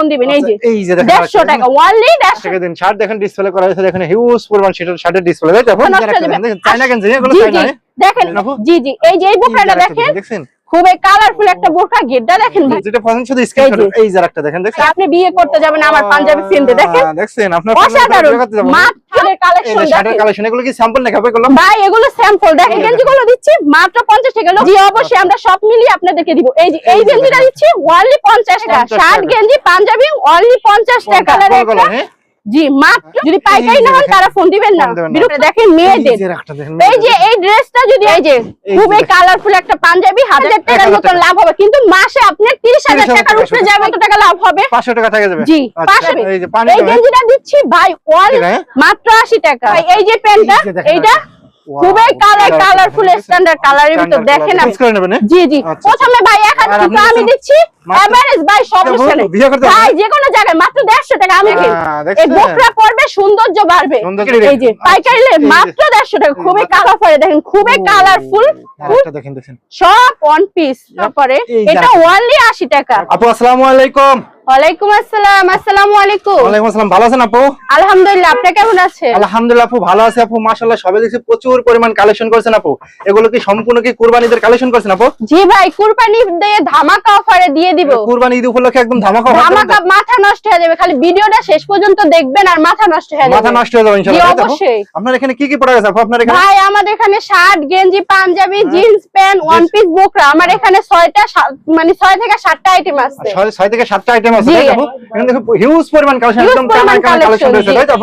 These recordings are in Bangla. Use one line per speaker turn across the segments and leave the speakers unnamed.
ফোন দিবেন এই যে
আচ্ছা, এই যে দেখেন
দেড়শো
আরেকটা
টাকা ওয়ানলি দেড়শো।
টাকা দিন শার্ট দেখেন ডিসপ্লে করা হয়েছে দেখেন হিউজ পরিমাণ শার্টের শার্টের ডিসপ্লে তাই তো? আপু?
নষ্ট
যারা
হয়ে
দেখেন, কেন এগুলো
জি
চায়না
জি
হ্যাঁ?
দেখেন জি জি এই যে এই
বুকটা দেখেন
দেখেন
দেখছেন?
খুবই কালারফুল একটা বোরখা গেটটা দেখেন ভাই।
যেটা পছন্দ শুধু স্ক্রিনশট
করুন
এই যে আরেকটা দেখেন দেখেন
আপনি বিয়ে করতে যাবেন আমার পাঞ্জাবি সিনতে দেখেন
দেখেন? দেখছেন আপনার
অসাধারণ। মাত্র কালেকশন
শার্টের কালেকশন এগুলো কি স্যাম্পল নাকি
ভাই এগুলো স্যাম্পল দেখেনগুলো দিচ্ছি মাত্র পঞ্চাশ টাকা। জি অবশ্যই। আমরা সব মিলিয়ে আপনাদেরকে দিব। এই যে এই গেঞ্জিটা দিচ্ছি। অনলি পঞ্চাশ টাকা।
50
শার্ট গেঞ্জি পাঞ্জাবি অনলি পঞ্চাশ টাকা? জি মাত্র যদি পাইকারি না হন তারা ফোন দিবেন না। দেখেন মেয়েদের।
এই যে
এই ড্রেসটা যদি এই যে খুবই কালারফুল একটা পাঞ্জাবি হাজার টাকার
1000
মতো লাভ হবে। কিন্তু মাসে আপনার তিরিশ হাজার টাকার
টাকা
উপরে। যাবে কত টাকা লাভ হবে।
500 টাকা থেকে যাবে।
জি
আচ্ছা,
পাঁচশো
এই হ্যাঁ?
গেঞ্জিটা দিচ্ছি ভাই
ওয়াল
মাত্র আশি টাকা। এই যে প্যান্টটা এইটা খুবই কালার কালারফুল স্ট্যান্ডার্ড কালারের ভিতর দেখেন আপনি।
হ্যাঁ?
জি জি।
আচ্ছা,
প্রথমে ভাই
আর
কিন্তু আমি দিচ্ছি। এভারেজ ভাই সমস্যা নেই? ভাই যে কোনো জায়গায় মাত্র দেড়শো টাকা আমি
আহ,
এই বোকরা পড়বে সৌন্দর্য বাড়বে। এই যে
আচ্ছা,
পাইকারি। মাত্র দেড়শো টাকা খুবই কালারফুল দেখেন খুবই কালারফুল
দেখেন দেখেন।
সব ওয়ান পিস তারপরে এটা। ওয়ানলি আশি টাকা।
আপু আসসালামু আলাইকুম।
ওয়ালাইকুম আসসালাম আসসালামু আলাইকুম।
ওয়ালাইকুম আসসালাম ভালো আছেন আপু?
আলহামদুলিল্লাহ আপনি কেমন আছেন?
আলহামদুলিল্লাহ আপু ভালো আছে আপু মাশাআল্লাহ দেখছি প্রচুর পরিমাণ কালেকশন করছেন আপু। এগুলো কি সম্পূর্ণ কি কুরবানিদের কালেকশন করছেন আপু?
জি ভাই কুরবানি দিয়ে ধামাকা অফারে দিয়ে দিব।
কুরবানি ঈদ উপলক্ষে একদম ধামাকা দেবেন
ধামাকা মাথা নষ্ট হয়ে যাবে খালি ভিডিওটা শেষ পর্যন্ত দেখবেন আর মাথা নষ্ট হয়ে যাবে।
মাথা নষ্ট হয়ে যাবে ইনশাআল্লাহ?
অবশ্যই।
আপনার এখানে কি কি প্রোডাক্ট আছে আপু আপনার এখানে?
ভাই আমাদের এখানে শার্ট গেঞ্জি পাঞ্জাবি
হ্যাঁ।
জিন্স প্যান্ট ওয়ান পিস বোকরা। আমার এখানে ছয়টা সা- মানে ছয় থেকে সাতটা আইটেম আছে।
ছয় ছয় থেকে সাতটা আইটেম আছে তাই তো আপু দেখো হিউজ পরিমাণ কালেকশন একদম
পরিমাণ
কালার কালেকশন রয়েছে তাই তো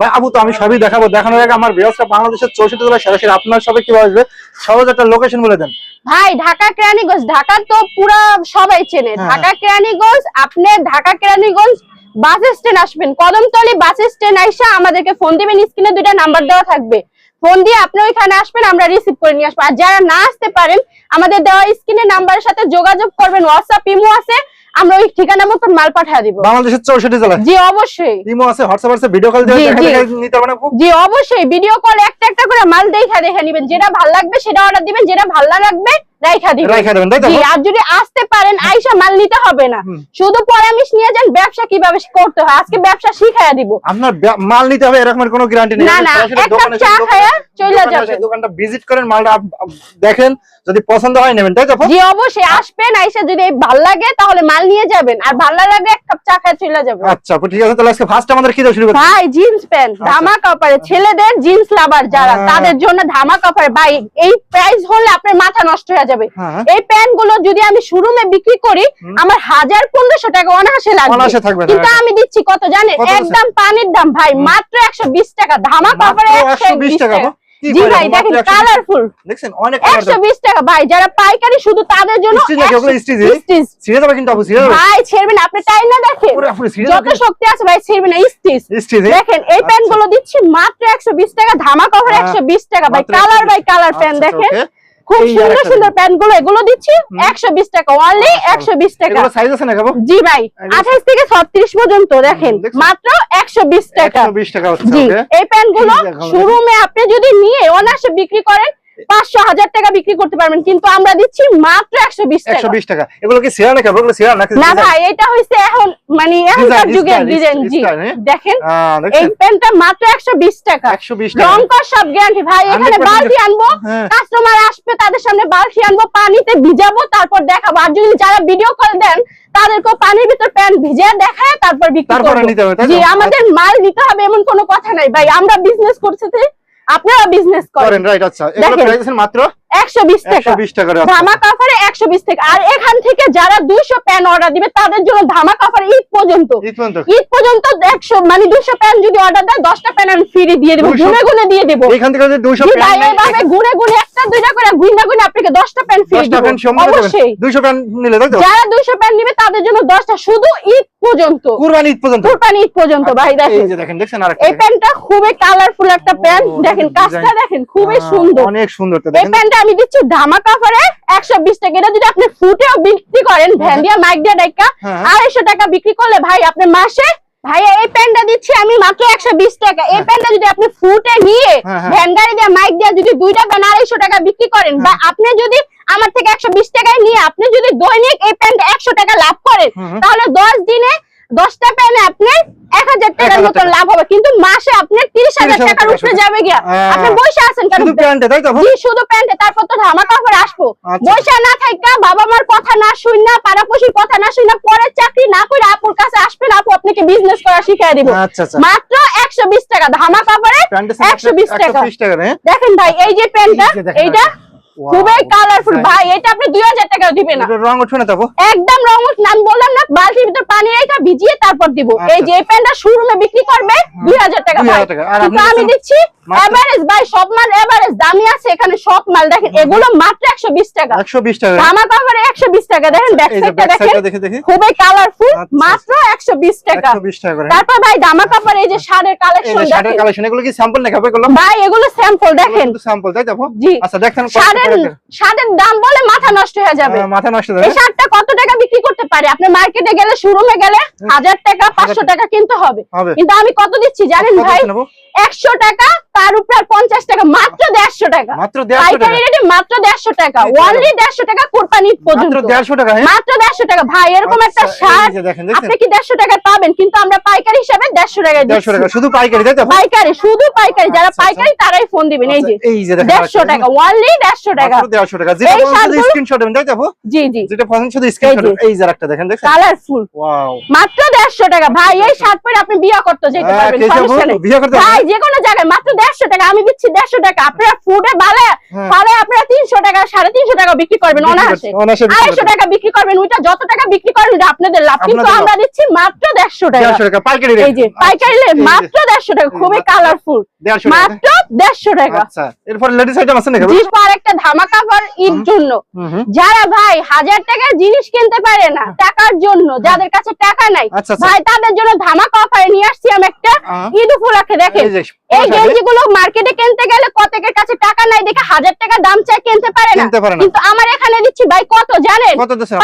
ভাই আবু তো আমি সবই দেখাবো। দেখানোর আগে আমার ভিউয়ার্সরা বাংলাদেশের চৌষট্টি জেলা সরাসরি আপনার সবে কীভাবে আসবে সহজ একটা লোকেশন বলে দেন।
ভাই ঢাকা কেরানীগঞ্জ ঢাকা তো পুরা সবাই চেনে।
হ্যাঁ।
ঢাকা কেরানীগঞ্জ আপনি ঢাকা কেরানীগঞ্জ বাস স্ট্যান্ড আসবেন। কদমতলি বাস স্ট্যান্ড আইসা আমাদেরকে ফোন দিবেন স্ক্রিনে দুইটা নাম্বার দেওয়া থাকবে। ফোন দিয়ে আপনি ওইখানে আসবেন আমরা রিসিভ করে নিয়ে আসব। আর যারা না আসতে পারেন আমাদের দেওয়া স্ক্রিনে নাম্বারের সাথে যোগাযোগ করবেন হোয়াটসঅ্যাপ ইমো আছে। আমরা ওই ঠিকানা মতন মাল পাঠিয়ে দিব।
বাংলাদেশের চৌষট্টি জেলায়?
জি অবশ্যই।
ইমো আছে হোয়াটসঅ্যাপ আছে ভিডিও কল দিয়ে নিতে আপু
জি অবশ্যই। ভিডিও কল একটা একটা করে মাল দেখা দেখে নেবেন। যেটা ভালো লাগবে সেটা অর্ডার দিবেন যেটা ভালো লাগবে রাইখা দিবেন।
রাইখা দেবেন তাই তো?
আর যদি আসতে পারেন আইসা মাল নিতে হবে না। শুধু পরামর্শ নিয়ে যান ব্যবসা কীভাবে করতে হয়? আজকে ব্যবসা শিখাইয়া দিব।
আপনার মাল নিতে হবে এরকমের কোনো গ্যারান্টি নেই।
না, না, এক কাপ চা
দোকানে-
চলে যাবেন।
দোকানটা ভিজিট করেন মালটা আপ- আপ- দেখেন যদি পছন্দ হয় নেবেন তাই তো
জি অবশ্যই আসবেন আইসা যদি ভালো লাগে তাহলে মাল নিয়ে যাবেন। আর ভালো লাগে এক কাপ চা খাইয়া চলে যাবেন।
আচ্ছা ঠিক আছে তাহলে আজকে ফার্স্ট আমাদের কি দিয়ে শুরু
ভাই জিন্স প্যান্ট ধামা কাপড়ে ছেলেদের জিন্স লাভার যারা
হ্যাঁ।
তাদের জন্য ধামা কাপড় ভাই এই প্রাইস হলে আপনার মাথা নষ্ট হয়ে যাবে।
হ্যাঁ।
এই প্যান্টগুলো যদি আমি শোরুমে বিক্রি করি আমার হাজার পনেরোশো টাকা অনায়াসে লাগবে। কিন্তু
হ্যাঁ।
আমি দিচ্ছি কত জানেন? একদম পানির দাম ভাই। মাত্র একশো বিশ টাকা। ধামা কাপড়ে একশো
টাকা,
টাকা
আপু? কি
জি ভাই দেখেন কালারফুল
দেখছেন? অনেক
একশো বিশ টাকা ভাই। যারা পাইকারি শুধু তাদের জন্য
স্টিচ নাকি ওগুলো
100
স্টিচ
স্টিচ।
ছিঁড়ে যাবে কিন্তু আপু ছিঁড়ে যাবে।
ভাই ছেড়বেন আপনি টাইম না দেখেন? যত শক্তি আছে ভাই ছেড়বেন না। স্টিচ দেখেন এই
আচ্ছা।
প্যান্টগুলো দিচ্ছি মাত্র একশো বিশ টাকা। ধামা কভার
হ্যাঁ,
একশো বিশ টাকা ভাই। কালার
120
বাই কালার প্যান্ট দেখেন। খুব সুন্দর সুন্দর প্যান্টগুলো এগুলো দিচ্ছি একশো বিশ টাকা অনলি একশো বিশ টাকা।
সাইজ আছে না
জি ভাই আঠাশ থেকে ছত্রিশ পর্যন্ত দেখেন মাত্র একশো বিশ টাকা।
120 টাকা হচ্ছে
জি এই
প্যান্টগুলো
শোরুমে আপনি যদি নিয়ে অনায়াসে বিক্রি করেন পাঁচশো হাজার টাকা বিক্রি করতে পারবেন কিন্তু আমরা দিচ্ছি মাত্র একশো বিশ টাকা।
120 টাকা। এগুলো কি সিরা নাকি? আপু? সিরা নাকি?
না ভাই এটা হইছে এখন মানে এখনকার
Design,
যুগের ডিজাইন জি।
হ্যাঁ?
দেখেন এই মাত্র একশো বিশ টাকা।
120 টাকা।
রং সব গ্যারান্টি ভাই এখানে বালতি আনব
হ্যাঁ।
কাস্টমার আসবে তাদের সামনে বালতি আনব পানিতে ভিজাবো তারপর দেখাবো। আর যদি যারা ভিডিও কল দেন তাদেরকে পানির ভিতর প্যান্ট ভিজে দেখায় তারপর বিক্রি করব? জি আমাদের মাল নিতে হবে এমন কোনো কথা নাই ভাই। আমরা বিজনেস করছি আপনারা বিজনেস করেন
রাইট আচ্ছা এগুলো। প্রাইস মাত্র
একশো বিশ টাকা।
120 টাকা করে
ধামা কাফারে টাকা। আর এখান থেকে যারা দুইশো প্যান অর্ডার দিবে তাদের জন্য ধামা কাফার ঈদ পর্যন্ত।
ঈদ পর্যন্ত।
মানে প্যান যদি অর্ডার দেয় দশটা প্যান আমি ফ্রি দিয়ে দেবো
200
গুনে গুনে দিয়ে দেবো।
এইখান থেকে যদি 200
জি এইভাবে গুনে গুনে একটা দুইটা করে গুইনা গুনে আপনাকে দশটা প্যান ফ্রি
10টা
দেবো।
প্যান্ট সম্মান 200 প্যান্ট নিলে তাই তো?
যারা দুইশো প্যান নিবে তাদের জন্য দশটা শুধু ঈদ পর্যন্ত।
কুরবানি ঈদ পর্যন্ত।
কুরবানি ঈদ পর্যন্ত ভাই
এই
দেখেন
যে দেখেন দেখছেন আরেকটা
এই খুবই কালারফুল একটা প্যান্ট দেখেন। কাজটা দেখেন খুবই সুন্দর।
অনেক সুন্দর তো
এই আমি দিচ্ছি ধামা কাপড়ে একশো বিশ টাকা এটা যদি আপনি ফুটেও বিক্রি করেন ভ্যান দিয়ে মাইক দিয়ে ডাইকা
হ্যাঁ।
আড়াইশো টাকা বিক্রি করলে ভাই আপনি মাসে ভাই এই প্যান্টটা দিচ্ছি আমি মাত্র একশো বিশ টাকা এই প্যান্টটা যদি আপনি ফুটে নিয়ে
হ্যাঁ, হ্যাঁ।
ভ্যান গাড়ি দিয়ে মাইক দিয়ে যদি দুইটা প্যান্ট আড়াইশো টাকা বিক্রি করেন বা আপনি যদি আমার থেকে একশো বিশ টাকায় নিয়ে আপনি যদি দৈনিক এই প্যান্ট একশো টাকা লাভ করেন। তাহলে দশ দিনে দশটা প্যানে আপনার এক হাজার টাকার
1000
মতো লাভ হবে। কিন্তু মাসে আপনার তিরিশ হাজার টাকার উপরে যাবে গিয়া।
হ্যাঁ।
আপনি বসে আছেন
শুধু প্যান্টে
তারপর তো ধামাকা অফার আসব।
আচ্ছা।
বসে না থাকা বাবা মার কথা না শুন না পাড়াপড়শির কথা না শুন না পরে চাকরি না করে আপুর কাছে আসবেন আপু আপনাকে বিজনেস করা শিখিয়ে দিব।
আচ্ছা আচ্ছা।
মাত্র একশো বিশ টাকা। অফারে
প্যান্টের
একশো বিশ টাকা।
120 টাকা হ্যাঁ?
দেখেন ভাই এই যে প্যান্টটা
এই
এইটা খুবই কালারফুল ভাই এটা আপনি দুই হাজার টাকা দিবেন না।
এটা রং উঠবে না
একদম রং উঠ- নাম বললাম না বালতির ভিতর পানি রেখে ভিজিয়ে তারপর দিব।
আচ্ছা।
এই যে এই প্যান্টটা শোরুমে বিক্রি করবে দুই হাজার টাকা
2000
ভাই।
আর
আমি দিচ্ছি এভারেজ ভাই সব মাল এভারেজ দামি আছে এখানে সব মাল। দেখেন এগুলো মাত্র একশো বিশ টাকা।
120 টাকা।
একশো বিশ টাকা। দেখেন ব্যাক সাইডটা দেখেন
সাইডটা দেখে দেখি।
খুবই কালারফুল
আচ্ছা।
মাত্র একশো বিশ টাকা।
120 টাকা
তারপর ভাই কাপড় এই যে শাড়ির কালেকশন
কালেকশন এগুলো কি স্যাম্পল নাকি
ভাই এগুলো স্যাম্পল দেখেন।
স্যাম্পল তাই?
জি।
আচ্ছা দেখেন
শাড়ির? শাড়ির দাম বলে মাথা নষ্ট হয়ে যাবে।
আহ, মাথা নষ্ট
এই
হয়ে
শার্টটা কত টাকা বিক্রি করতে পারে? আপনি মার্কেটে গেলে শোরুমে গেলে হাজার টাকা পাঁচশো টাকা। কিনতে হবে। কিন্তু আমি কত দিচ্ছি জানেন ভাই? একশো টাকা তার উপর আর পঞ্চাশ টাকা মাত্র দেড়শো টাকা।
মাত্র 150 টাকা।
পাইকারি রেটে মাত্র দেড়শো টাকা দেড়শো টাকা কোরবানি পর্যন্ত।
মাত্র 150 টাকা হ্যাঁ?
মাত্র দেড়শো টাকা। ভাই এরকম একটা
আচ্ছা,
শার্ট
দেখছেন?
আপনি কি দেড়শো টাকায় পাবেন? কিন্তু আমরা পাইকারি হিসাবে দেড়শো টাকায়
150 টাকা শুধু পাইকারি তাই তো?
পাইকারি শুধু পাইকারি। যারা
আচ্ছা, আচ্ছা।
পাইকারি তারাই ফোন দিবেন। এই যে
এই যে
দেড়শো টাকা দেড়শো টাকা।
মাত্র 150 টাকা। যেটা স্ক্রিনশট দেবেন তাই তো?
জি জি।
যেটা পছন্দ শুধু স্ক্রিনশট এই যে আরেকটা দেখেন দেখছেন?
কালারফুল মাত্র দেড়শো টাকা। ভাই এই শার্ট পরে আপনি বিয়ে করতে যেতে
হ্যাঁ,
পারবেন
বিয়ে করতে
ভাই যে কোনো জায়গায় মাত্র দেড়শো টাকা আমি দিচ্ছি দেড়শো টাকা। আপনারা ফুডে বালে
হ্যাঁ।
আপনারা তিনশো টাকা সাড়ে তিনশো টাকা বিক্রি করবেন অনায়াসে। আড়াইশো টাকা বিক্রি করবেন ওইটা যত টাকা বিক্রি করবেন ওইটা আপনাদের লাভ। কিন্তু আমরা দিচ্ছি মাত্র দেড়শো টাকা।
150 টাকা পাইকারি
এই যে পাইকারি মাত্র দেড়শো টাকা খুবই কালারফুল মাত্র দেড়শো টাকা।
আচ্ছা লেডিস আইটেম আছে নাকি? আপু?
জিনিস একটা ধামাকা পর ঈদ জন্য। যারা ভাই হাজার টাকার জিনিস কিনতে পারে না টাকার জন্য যাদের কাছে টাকা নাই
আচ্ছা, আচ্ছা।
ভাই তাদের জন্য ধামাকা অফারে নিয়ে আসছি আমি একটা। ঈদ উপলক্ষে দেখেন।
এই যে,
এই
পয়সা
গেঞ্জি গুলো মার্কেটে কিনতে গেলে কতকের কাছে টাকা নাই দেখে হাজার টাকা দাম চাই কিনতে পারে না। আমার এখানে দিচ্ছি ভাই কত জানেন?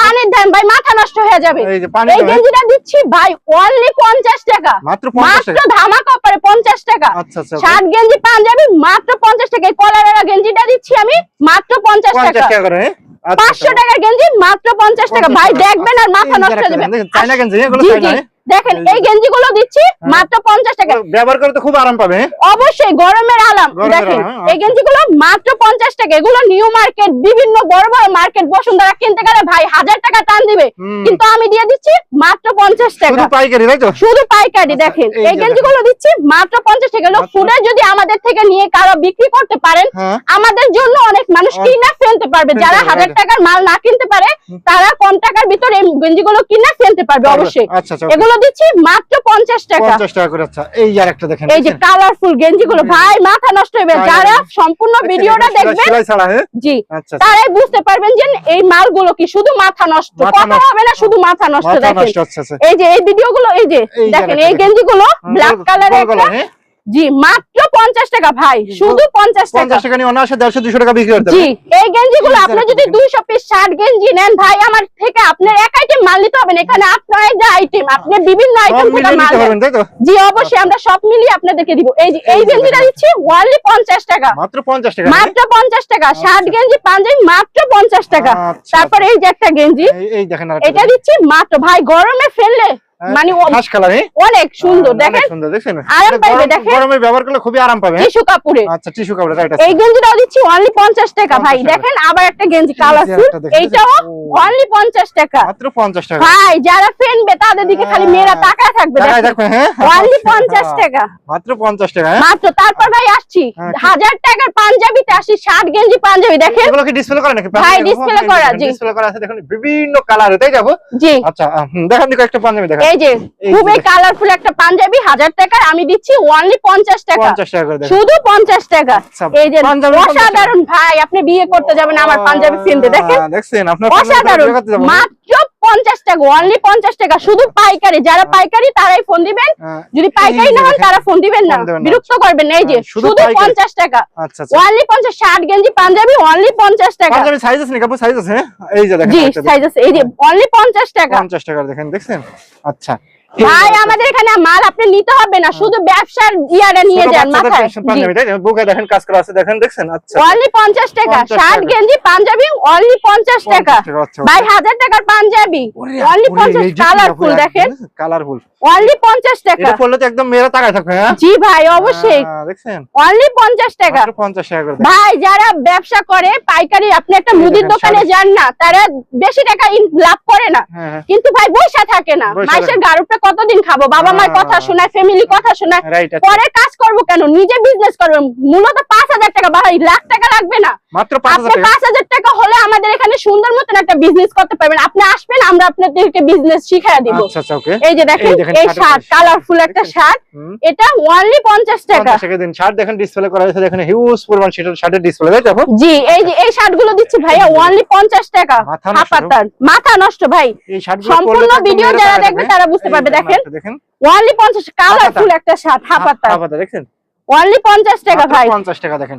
পানির দাম ভাই মাথা নষ্ট হয়ে যাবে।
এই যে পানি
এই
দাম,
গেঞ্জিটা দিচ্ছি ভাই অনলি পঞ্চাশ টাকা।
মাত্র 50
মাত্র ধামাকা অফারে পঞ্চাশ টাকা।
আচ্ছা আচ্ছা
শার্ট গেঞ্জি পাঞ্জাবি মাত্র পঞ্চাশ টাকা। কলারের গেঞ্জিটা দিচ্ছি আমি মাত্র পঞ্চাশ টাকা।
হ্যাঁ? আচ্ছা,
পাঁচশো। টাকার গেঞ্জি মাত্র পঞ্চাশ টাকা। ভাই দেখবেন আর মাথা নষ্ট হয়ে যাবে।
দেখেন। হ্যাঁ? এই
গেঞ্জি গুলো দিচ্ছি মাত্র পঞ্চাশ টাকা।
ব্যবহার করতে খুব আরাম পাবে হ্যাঁ?
অবশ্যই গরমের দেখেন
হ্যাঁ,
এই গেঞ্জি গুলো মাত্র পঞ্চাশ টাকা। এগুলো নিউ মার্কেট বিভিন্ন বড় বড় মার্কেট বসুন্ধরা কিনতে গেলে ভাই হাজার টাকা টান দিবে। কিন্তু আমি দিয়ে দিচ্ছি মাত্র পঞ্চাশ টাকা।
শুধু পাইকারি তাই তো?
শুধু পাইকারি দেখেন
এই
গেঞ্জি গুলো দিচ্ছি মাত্র পঞ্চাশ টাকা। ফুডে যদি আমাদের থেকে নিয়ে কারও বিক্রি করতে পারেন
হ্যাঁ।
আমাদের জন্য অনেক মানুষ কিনা ফেলতে পারবে। যারা হাজার টাকার মাল না কিনতে পারে তারা কম টাকার ভিতরে এই গেঞ্জি গুলো কিনা ফেলতে পারবে
পারবে।
অবশ্যই।
আচ্ছা, আচ্ছা,
এগুলো দিচ্ছি মাত্র পঞ্চাশ টাকা।
50 টাকা করে আচ্ছা এই আর একটা দেখেন
এই যে কালারফুল গেঞ্জি গুলো ভাই মাথা নষ্ট হবে যারা সম্পূর্ণ ভিডিওটা দেখবেন
হ্যাঁ?
জি
আচ্ছা আচ্ছা।
তারাই বুঝতে পারবেন যে এই মালগুলো কি শুধু মাথা নষ্ট কথা হবে না শুধু মাথা নষ্ট দেখেন।
আচ্ছা।
এই যে এই ভিডিওগুলো এই যে
এই যে
দেখেন এই
গেঞ্জি
গেঞ্জিগুলো ব্ল্যাক
গোল-
কালারের
গোল গলা, হ্যাঁ?
জি মাত্র পঞ্চাশ টাকা ভাই শুধু পঞ্চাশ টাকা।
50 টাকা নিয়ে অনায়াসে 150 200 টাকা বিক্রি করতে
জি এই গেঞ্জিগুলো
যে
আপনি
একটা
যদি
দেখেন।
দুইশো পিস শার্ট গেঞ্জি নেন ভাই আমার থেকে আপনার এক আইটেম মাল নিতে হবে না। এখানে আপনার আইটেম আপনি বিভিন্ন আইটেম থেকে মাল
নিতে তাই তো?
জি অবশ্যই আমরা সব মিলিয়ে আপনাদেরকে দিব। এই যে এই গেঞ্জিটা। দিচ্ছি ওনলি টাকা।
মাত্র 50 টাকা?
মাত্র পঞ্চাশ টাকা। শার্ট গেঞ্জি পাঞ্জাবি মাত্র পঞ্চাশ টাকা।
আচ্ছা।
তারপরে এই যে একটা গেঞ্জি
এই- এই দেখেন
এটা দিচ্ছি মাত্র। ভাই গরমে ফেললে মানে
কালার হ্যাঁ?
অনেক সুন্দর দেখেন?
সুন্দর দেখছেন?
আরাম
এটা
দেখেন।
গরমে ব্যবহার করলে খুবই আরাম পাবে হ্যাঁ?
টিস্যু কাপড়ে।
আচ্ছা টিস্যু কাপড় রাইট
এই গেঞ্জিটাও দিচ্ছি অনলি পঞ্চাশ টাকা ভাই। দেখেন আবার একটা গেঞ্জি কালারফুল এইটাও অনলি পঞ্চাশ টাকা।
মাত্র 50 টাকা।
ভাই যারা ফেনবে তাদের দিকে খালি মেয়েরা তাকায় থাকবে
তাকায় হ্যাঁ?
অনলি পঞ্চাশ টাকা।
মাত্র 50 টাকা হ্যাঁ?
মাত্র তারপর ভাই আসছি।
হ্যাঁ,
টাকার পাঞ্জাবিতে আসি শার্ট গেঞ্জি পাঞ্জাবি দেখেন?
এগুলো কি ডিসপ্লে করা নাকি?
ভাই, display করা, জি।
ডিসপ্লে করা আছে দেখুন বিভিন্ন কালারে তাই যাব?
জি।
আচ্ছা দিকে একটা পাঞ্জাবি দেখান।
এই যে খুবই কালারফুল একটা পাঞ্জাবি হাজার টাকার আমি দিচ্ছি অনলি পঞ্চাশ টাকা।
50 টাকা করে দেখেন
শুধু পঞ্চাশ টাকা।
আচ্ছা,
এই যে
পাঞ্জাবি 50 টাকা।
অসাধারণ ভাই আপনি বিয়ে করতে যাবেন আমার পাঞ্জাবি কিনতে দেখেন? অসাধারণ? মাত্র পঞ্চাশ টাকা অনলি পঞ্চাশ টাকা। শুধু পাইকারি যারা পাইকারি তারাই ফোন দিবেন।
হ্যাঁ,
যদি পাইকারি না হন তারা ফোন দিবেন না। বিরক্ত করবেন না। এই যে
হ্যাঁ, শুধু
পঞ্চাশ টাকা।
আচ্ছা আচ্ছা।
অনলি পঞ্চাশ ষাট গেঞ্জি পাঞ্জাবি অনলি পঞ্চাশ টাকা।
সাইজ আছে নাকি সাইজ আছে হ্যাঁ? এই যে।
সাইজ আছে। এই অনলি পঞ্চাশ টাকা।
50 টাকা দেখেন দেখছেন? আচ্ছা।
ভাই আমাদের এখানে মাল আপনি নিতে হবে না শুধু ব্যবসার ইয়ারে নিয়ে যান মাথায়।
পাঞ্জাবি, বুকে দেখেন কাজ করা আছে দেখেন দেখছেন? আচ্ছা।
অনলি পঞ্চাশ টাকা শার্ট গেঞ্জি পাঞ্জাবি অনলি
50 টাকা, আচ্ছা,
ভাই হাজার টাকার পাঞ্জাবি অনলি কালারফুল দেখেন?
কালারফুল
অনলি টাকা।
এটা পড়লে তো একদম তাকায় থাকবে হ্যাঁ?
জি ভাই অবশ্যই।
হ্যাঁ, দেখছেন?
অনলি পঞ্চাশ টাকা।
মাত্র 50 টাকা
ভাই যারা ব্যবসা করে পাইকারি আপনি একটা মুদির দোকানে যান না তারা বেশি টাকা লাভ করে না।
হ্যাঁ হ্যাঁ।
কিন্তু ভাই বৈশা থাকে না।
থাকে।
গারুটা কতদিন খাব? বাবা মার। কথা শোনায় ফ্যামিলি কথা শোনায়। পরে কাজ করব কেন? নিজে বিজনেস করবেন মূলত পাঁচ হাজার টাকা ভাই লাখ টাকা লাগবে না?
মাত্র 5000
আপনি পাঁচ হাজার টাকা হলে আমাদের এখানে সুন্দর মতন একটা বিজনেস করতে পারবেন। আপনি আসবেন আমরা আপনাদেরকে বিজনেস শিখাই দিব।
আচ্ছা আচ্ছা
এই যে দেখেন
এই
শার্ট কালারফুল একটা? শার্ট। এটা অনলি পঞ্চাশ টাকা।
দিন। শার্ট দেখেন ডিসপ্লে করা হয়েছে দেখেন হিউজ পরিমাণ শার্টের ডিসপ্লে তাই তো
জি এই যে এই শার্টগুলো দিচ্ছি ভাইয়া অনলি পঞ্চাশ টাকা।
মাথা নষ্ট।
ভাই। সম্পূর্ণ video যারা দেখবে তারা বুঝতে পারবে, দেখেন।
দেখেন
অনলি পঞ্চাশ কালারফুল একটা শার্ট হাফাতা
হাফাতা দেখেন
অনলি পঞ্চাশ টাকা
মাত্র
ভাই।
50 টাকা দেখেন।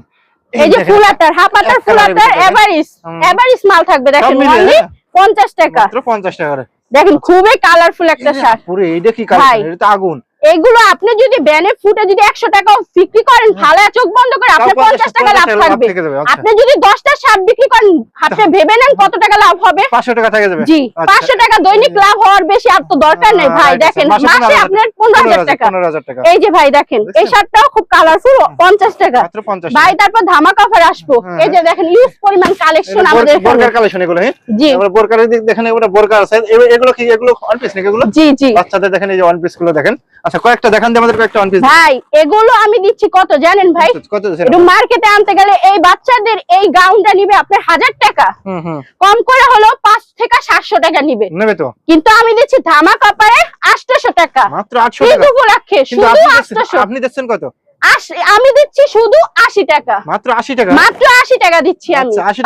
এই যে
দেখেন,
ফুল আটার হাফাতার মাল থাকবে দেখেন অনলি
হ্যাঁ।
পঞ্চাশ টাকা।
মাত্র 50 টাকা
দেখেন খুবই কালারফুল একটা শার্ট।
পুরো এইটা কি কালার এটা আগুন।
এগুলো আপনি যদি ব্যানে ফুটে যদি একশো টাকা বিক্রি করেন ফালা চোখ বন্ধ করে আপনার পঞ্চাশ টাকা লাভ থাকবে।
আচ্ছা।
আপনি যদি দশটা শার্ট বিক্রি করেন আপনি ভেবে নেন কত টাকা লাভ হবে।
500 টাকা থেকে যাবে।
জি
আচ্ছা।
পাঁচশো টাকা দৈনিক লাভ হওয়ার বেশি আর তো দরকার নেই। ভাই
আচ্ছা,
দেখেন
মাসে
মাসে
15,000
আপনার পনেরো হাজার টাকা। এই যে ভাই দেখেন এই? শার্টটাও খুব কালারফুল পঞ্চাশ টাকা। ভাই তারপর ধামাকা অফার আসব। এই যে দেখেন ইউজ পরিমাণ কালেকশন আমাদের
বোরকার কালেকশন এগুলো হ্যাঁ?
জি।
বোরকার দিক দেখেন এগুলো বোরকা আছে। এগুলো কি? এগুলো ওয়ান পিস নাকি এগুলো?
জি জি।
বাচ্চাদের দেখেন এই যে ওয়ান পিসগুলো দেখেন। আচ্ছা কয়েকটা দেখান আমাদের কয়েকটা ওয়ান পিস
ভাই এগুলো আমি দিচ্ছি কত জানেন ভাই?
কত
এটা মার্কেটে আনতে গেলে এই বাচ্চাদের এই গাউনটা নিবে আপনার 1000 টাকা।
হুম হুম।
কম করে হলো 5 থেকে সাতশো টাকা নিবে।
নেবে তো।
কিন্তু আমি দিচ্ছি ধামা কাপারে আটশোশো টাকা।
মাত্র 800 টাকা। কিন্তু
শুধু
আপনি দিচ্ছেন- কত?
আমি দিচ্ছি শুধু আশি টাকা।
মাত্র 80 টাকা?
মাত্র আশি টাকা দিচ্ছি আমি।
দেড়শো 80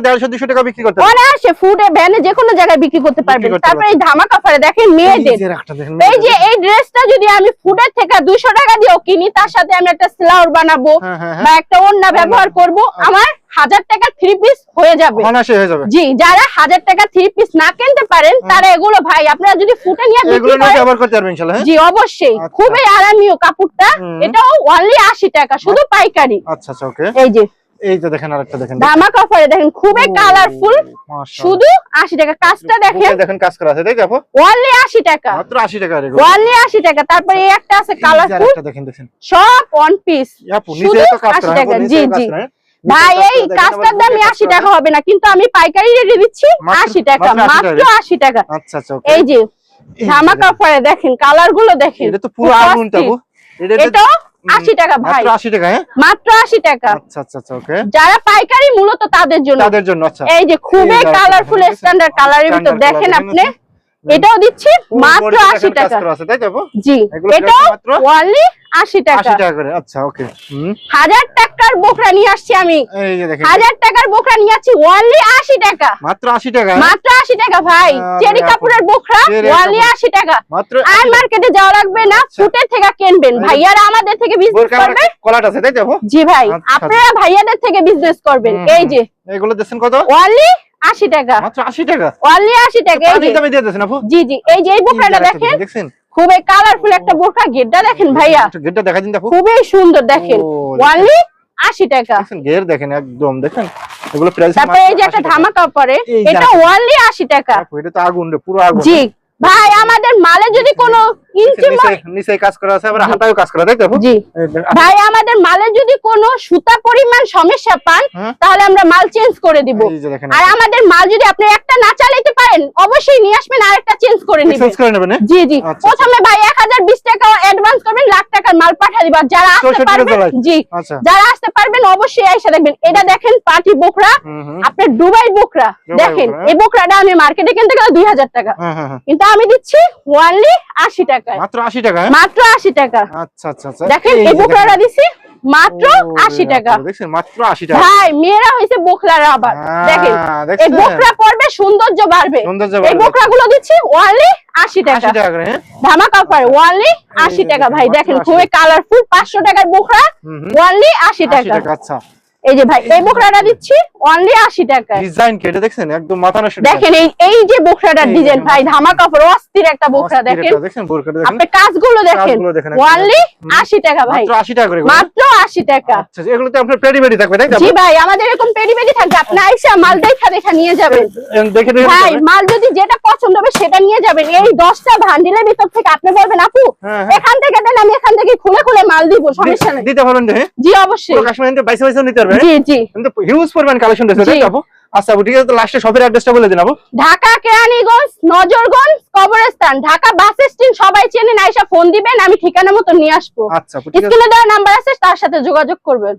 টাকা 150 200 টাকা বিক্রি করতে পারবেন।
অনায়াসে ফুডে ভ্যানে যে কোনো জায়গায় বিক্রি করতে
পারবে
তারপরে এই ধামা কাপড়ে দেখেন মেয়েদের।
এই যে
এই ড্রেসটা যদি আমি ফুডের থেকে দুইশো টাকা দিয়েও কিনি তার সাথে আমি একটা স্লাউর বানাবো
হ্যাঁ হ্যাঁ
বা
হ্যাঁ
একটা ওড়না ব্যবহার করব আমার হাজার টাকা থ্রি পিস হয়ে যাবে।
হয়ে
জি যারা হাজার টাকা থ্রি পিস না কিনতে পারেন তারা এগুলো ভাই আপনারা যদি ফুটে নিয়ে
ইনশাআল্লাহ হ্যাঁ।
জি অবশ্যই।
আচ্ছা।
খুবই আরামীয় কাপড়টা। এটাও অনলি আশি টাকা শুধু পাইকারি।
আচ্ছা আচ্ছা
এই যে।
এই যে দেখেন আরেকটা দেখেন।
ধামা কাপড়ে দেখেন খুবই কালারফুল শুধু আশি টাকা। কাজটা দেখেন।
দেখেন কাজ করা আছে তাই তো
অনলি আশি টাকা।
মাত্র 80 টাকা
অনলি তারপরে এই একটা আছে কালারফুল
দেখেন দেখেন।
সব ওয়ান পিস শুধু 80 টাকা, জি, জি। ভাই এই কাজটার
কাজ
আশি টাকা হবে না কিন্তু আমি পাইকারি রেটে দিচ্ছি
মাত্র-
আশি টাকা
মাত্র 80 টাকা। আচ্ছা আচ্ছা
এই যে
দেখেন।
কাপড়ে দেখেন কালারগুলো দেখেন।
এটা তো পুরো
খুব
আগুন তো এটা তো-
এটাও
হুম,
আশি টাকা ভাই।
মাত্র 80 টাকা হ্যাঁ?
মাত্র আশি টাকা।
আচ্ছা আচ্ছা আচ্ছা ওকে।
যারা পাইকারি মূলত তাদের জন্য।
তাদের জন্য আচ্ছা।
এই যে খুবই কালারফুল স্ট্যান্ডার্ড কালারের ভিতর দেখেন আপনি। এটাও দিচ্ছি মাত্র
body তে
আশি
দেখেন কাজ
টাকা
আছে, তাই তো
জি অনলি আশি টাকা।
80 টাকা করে আচ্ছা ওকে হুম।
হাজার টাকার বোকরা নিয়ে আসছি আমি।
এই যে দেখেন।
হাজার টাকার বোকরা নিয়ে আসছি অনলি আশি টাকা।
মাত্র 80 টাকা হ্যাঁ?
মাত্র আশি টাকা ভাই। চেরি
আপু,
কাপড়ের বোকরা অনলি
কাপড়।
আশি টাকা।
মাত্র
আর মার্কেটে যাওয়া লাগবে না
আচ্ছা।
ফুটের থেকে কিনবেন। ভাইয়ারা আমাদের থেকে বিজনেস করবে।
কলাট আছে তাই তো
জি ভাই।
আচ্ছা,
আপনারা ভাইয়াদের থেকে বিজনেস করবেন। এই যে।
এগুলো কত?
অনলি আশি টাকা।
মাত্র 80 টাকা?
অনলি আশি টাকা এই
দামে দিয়ে দিয়েছেন আপু?
জি জি এই যে এই
আরেকটা
দেখেন
দেখছেন?
খুবই কালারফুল একটা বোরকা গেটটা দেখেন ভাইয়া।
একটু গেটটা দেখা দিন আপু
খুবই সুন্দর দেখেন। অনলি আশি টাকা।
দেখেন গের দেখেন একদম দেখেন। এগুলো প্রাইস
তারপরে এই যে একটা ধামাকা পরে এটা। অনলি আশি টাকা।
এটা তো আগুন রে পুরো আগুন।
জি ভাই আমাদের মালে যদি কোনো ইঞ্চি
নিচে নিচে কাজ করা আছে আবার হাতায়ও কাজ করা তাই তো
জি। ভাই আমাদের মালে যদি কোনো সুতা পরিমাণ সমস্যা পান
হ্যাঁ।
তাহলে আমরা মাল চেঞ্জ করে দিব।
এই যে দেখেন
আর আমাদের মাল যদি আপনি একটা না চালাইতে পারেন অবশ্যই নিয়ে আসবেন আরেকটা চেঞ্জ করে নেবেন।
এক্সচেঞ্জ করে নেবেন হ্যাঁ?
জি জি।
আচ্ছা,
প্রথমে ভাই টাকা অ্যাডভান্স করবেন লাখ টাকার মাল পাঠিয়ে দিবা। যারা আসতে পারবেন জি।
আচ্ছা।
যারা আসতে পারবেন অবশ্যই এসে দেখবেন। এটা দেখেন পার্টি বোকরা। আপনার দুবাই বোকরা। দেখেন এই বোকরাটা আমি মার্কেটে কিনতে গেলে দুই হাজার টাকা।
হ্যাঁ হ্যাঁ হ্যাঁ।
কিন্তু আমি দিচ্ছি ওয়ানলি আশি টাকায়
মাত্র 80 টাকা?
মাত্র আশি টাকা।
আচ্ছা আচ্ছা আচ্ছা।
দেখেন
এই
দিছি মাত্র
ও,
আশি টাকা।
আপু, দেখছেন? মাত্র 80 টাকা।
ভাই মেয়েরা বোকলারা আবার।
হ্যাঁ,
দেখেন এই পড়বে সৌন্দর্য বাড়বে।
সৌন্দর্য
এই
বাড়বে।
গুলো দিচ্ছি ওয়ানলি আশি টাকা।
80 টাকা হ্যাঁ?
ধামাকা অফার ওয়ানলি টাকা ভাই দেখেন খুবই কালারফুল পাঁচশো টাকার বোকরা
হুম হুম।
ওয়ানলি আশি
80
টাকা।
টাকা আচ্ছা।
এই যে ভাই এই দিচ্ছি অনলি আশি টাকায়
ডিজাইন কি এটা দেখছেন? একদম মাথা নষ্ট
দেখেন এই এই যে ডিজাইন ভাই ধামা কাপড় অস্থির একটা দেখেন। আপনি কাজগুলো দেখেন। অনলি
হুম।
আশি টাকা ভাই।
মাত্র 80 টাকা করে
মাত্র আশি টাকা।
আচ্ছা এগুলো আপনার পেডি থাকবে তাই
জি ভাই আমাদের এরকম পেডি পেডি থাকবে আপনি আইসা মাল দেখা দেখা নিয়ে যাবেন।
দেখে দেখে
ভাই মাল যদি যেটা পছন্দ হবে সেটা নিয়ে যাবেন। এই দশটা ভান্ডিলের ভিতর থেকে আপনি বলবেন আপু
হ্যাঁ, হ্যাঁ।
এখান থেকে দেন আমি এখান থেকে খুলে খুলে মাল দিব সমস্যা নেই।
দিতে পারবেন হ্যাঁ?
জি অবশ্যই।
পুরো কাশ্মীর থেকে বাইসে বাইসে নিতে পারবেন
জি জি।
কিন্তু হিউজ পরিমাণ কালেকশন রয়েছে তাই আপু আচ্ছা ঠিক আছে লাস্টে শপের অ্যাড্রেসটা বলে দিন আপু।
ঢাকা কেরানীগঞ্জ নজরগঞ্জ কবরস্থান। ঢাকা বাস স্ট্যান্ড সবাই চেনেন ফোন দিবেন আমি ঠিকানা মতো নিয়ে আসব।
আচ্ছা
স্ক্রিনে দেওয়া নাম্বার আছে তার সাথে যোগাযোগ করবেন।